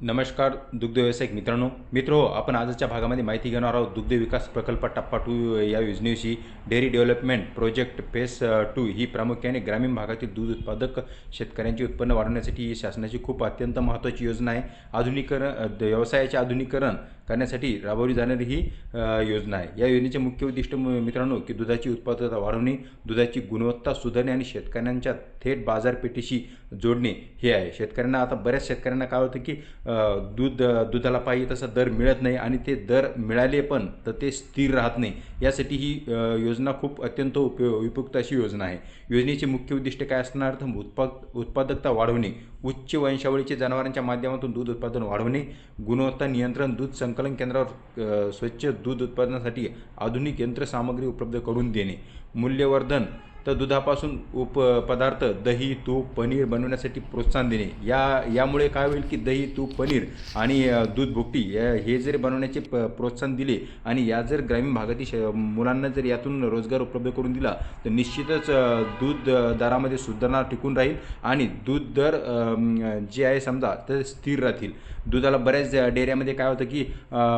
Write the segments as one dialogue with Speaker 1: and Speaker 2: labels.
Speaker 1: नमस्कार दुग्ध व्यावसायिक मित्रांनो. मित्र आपण आजच्या भागामध्ये माहिती घेणार आहोत. दुग्ध विकास प्रकल्प टप्पा टू या योजनेविषयी dairy development project phase two ही प्रामुख्याने ग्रामीण भागातील दूध उत्पादक शेतकऱ्यांचे उत्पन्न वाढवण्यासाठी ही शासनाची खूप अत्यंत महत्त्वाची योजना आहे. आधुनिकरण द- व्यवसायाचे आधुनिकरण करण्यासाठी राबवली जाणारी ही योजना आहे. या योजनेचे मुख्य उद्दिष्ट मित्रांनो की दुधाची उत्पादकता वाढवणे दुधाची गुणवत्ता सुधारणे आणि शेतकऱ्यांच्या थेट बाजारपेठेशी जोडणे हे आहे. शेतकऱ्यांना आता बऱ्याच शेतकऱ्यांना काय होतं की दूध दुधाला पाहिजे तसा दर मिळत नाही आणि ते दर मिळाले पण तर ते स्थिर राहत नाही. यासाठी ही योजना खूप अत्यंत उपयो उपयुक्त अशी योजना आहे. योजनेचे मुख्य उद्दिष्ट काय असणार? तर उत्पाद उत्पादकता वाढवणे. उच्च वंशावळीचे जनावरांच्या माध्यमातून दूध उत्पादन वाढवणे. गुणवत्ता नियंत्रण दूध संकलन केंद्रावर स्वच्छ दूध उत्पादनासाठी आधुनिक यंत्रसामग्री उपलब्ध करून देणे. मूल्यवर्धन. तर दुधापासून उप पदार्थ दही तूप पनीर बनवण्यासाठी प्रोत्साहन देणे. या यामुळे काय होईल की दही तूप पनीर आणि दूध भुकटी या हे जर बनवण्याचे प प्रोत्साहन दिले आणि या जर ग्रामीण भागातील श मुलांना जर यातून रोजगार उपलब्ध करून दिला तर निश्चितच दूध दरामध्ये सुधारणा टिकून राहील आणि दूध दर जे आहे समजा तर स्थिर राहतील. दुधाला बऱ्याच डेऱ्यामध्ये काय होतं की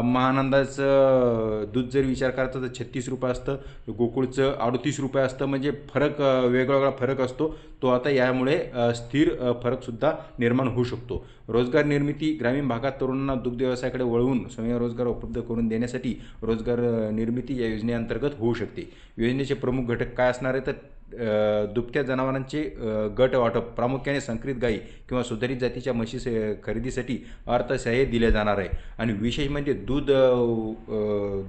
Speaker 1: महानंदाचं दूध जर विचार करायचा तर छत्तीस रुपये असतं गोकुळचं अडतीस रुपये असतं म्हणजे फरक वेगवेगळा फरक असतो तो आता यामुळे स्थिर फरकसुद्धा निर्माण होऊ शकतो. रोजगार निर्मिती ग्रामीण भागात तरुणांना दुग्ध व्यवसायाकडे वळवून स्वयंरोजगार उपलब्ध करून देण्यासाठी रोजगार निर्मिती या योजनेअंतर्गत होऊ शकते. योजनेचे प्रमुख घटक काय असणार आहे तर दुभत्या जनावरांचे गट वाटप प्रामुख्याने संकरित गायी किंवा सुधारित जातीच्या म्हशी खरेदीसाठी अर्थसहाय्य दिले जाणार आहे. आणि विशेष म्हणजे दूध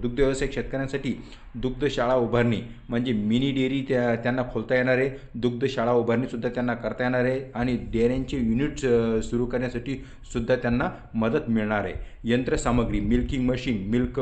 Speaker 1: दुग्ध व्यवसायिक शेतकऱ्यांसाठी दुग्धशाळा उभारणी म्हणजे मिनी डेअरी त्या त्यांना खोलता येणार आहे. दुग्धशाळा उभारणीसुद्धा त्यांना करता येणार आहे. आणि डेअऱ्यांचे युनिट्स सुरू करण्यासाठी सुद्धा त्यांना मदत मिळणार आहे. यंत्रसामग्री मिल्किंग मशीन मिल्क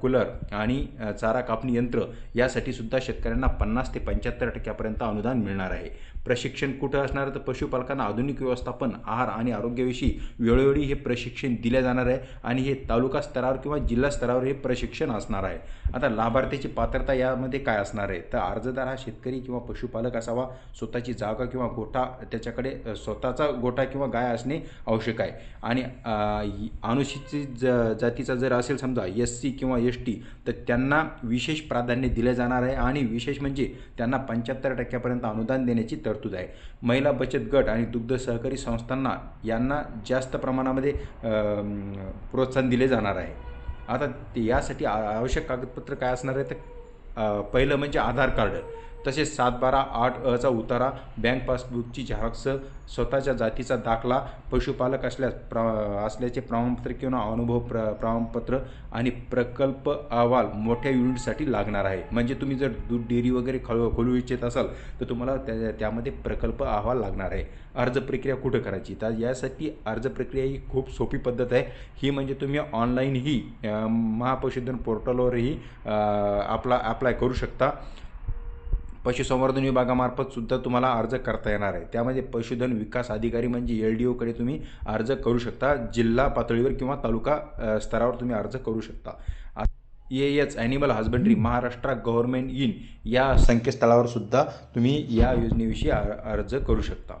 Speaker 1: कूलर आणि चारा कापणी यंत्र यासाठी सुद्धा शेतकऱ्यांना पन्नास ते पंच्याहत्तर टक्के टक्क्यापर्यंत अनुदान मिळणार आहे. प्रशिक्षण कुठं असणार? तर पशुपालकांना आधुनिक व्यवस्थापन आहार आणि आरोग्याविषयी वेळोवेळी हे प्रशिक्षण दिले जाणार आहे आणि हे तालुका स्तरावर किंवा जिल्हा स्तरावर हे प्रशिक्षण असणार आहे. आता लाभार्थीची पात्रता यामध्ये काय असणार आहे? तर अर्जदार हा शेतकरी किंवा पशुपालक असावा स्वतःची जागा किंवा गोठा त्याच्याकडे स्वतःचा गोठा किंवा गाय असणे आवश्यक आहे. आणि अनुसूचित ज जातीचा जर असेल समजा एस सी किंवा एस टी तर त्यांना विशेष प्राधान्य दिले जाणार आहे आणि विशेष म्हणजे त्यांना पंच्याहत्तर टक्क्यापर्यंत अनुदान देण्याची तरतूद आहे. महिला बचत गट आणि दुग्ध सहकारी संस्थांना यांना जास्त प्रमाणामध्ये प्रोत्साहन दिले जाणार आहे. आता ते यासाठी आवश्यक कागदपत्र काय असणार आहे? तर पहिलं म्हणजे आधार कार्ड. तसेच सात बारा आठ अचा उतारा बँक पासबुकची झेरॉक्स स्वतःच्या जातीचा दाखला पशुपालक असल्यास प्र असल्याचे प्रमाणपत्र किंवा अनुभव प्र प्रमाणपत्र आणि प्रकल्प अहवाल मोठ्या युनिटसाठी लागणार आहे. म्हणजे तुम्ही जर दूध डेअरी वगैरे खळ खोलू इच्छित असाल तर तुम्हाला त्या त्यामध्ये प्रकल्प अहवाल लागणार आहे. अर्ज प्रक्रिया कुठं करायची? तर यासाठी अर्ज प्रक्रिया ही खूप सोपी पद्धत आहे. ही म्हणजे तुम्ही ऑनलाईनही महापशुधन पोर्टलवरही आपला अप्लाय करू शकता. पशुसंवर्धन विभागामार्फत सुद्धा तुम्हाला अर्ज करता येणार आहे. त्यामध्ये पशुधन विकास अधिकारी म्हणजे एल डी ओकडे तुम्ही अर्ज करू शकता. जिल्हा पातळीवर किंवा तालुका स्तरावर तुम्ही अर्ज करू शकता. A H animal husbandry Maharashtra government in या संकेतस्थळावर सुद्धा तुम्ही या योजनेविषयी अर्ज करू शकता.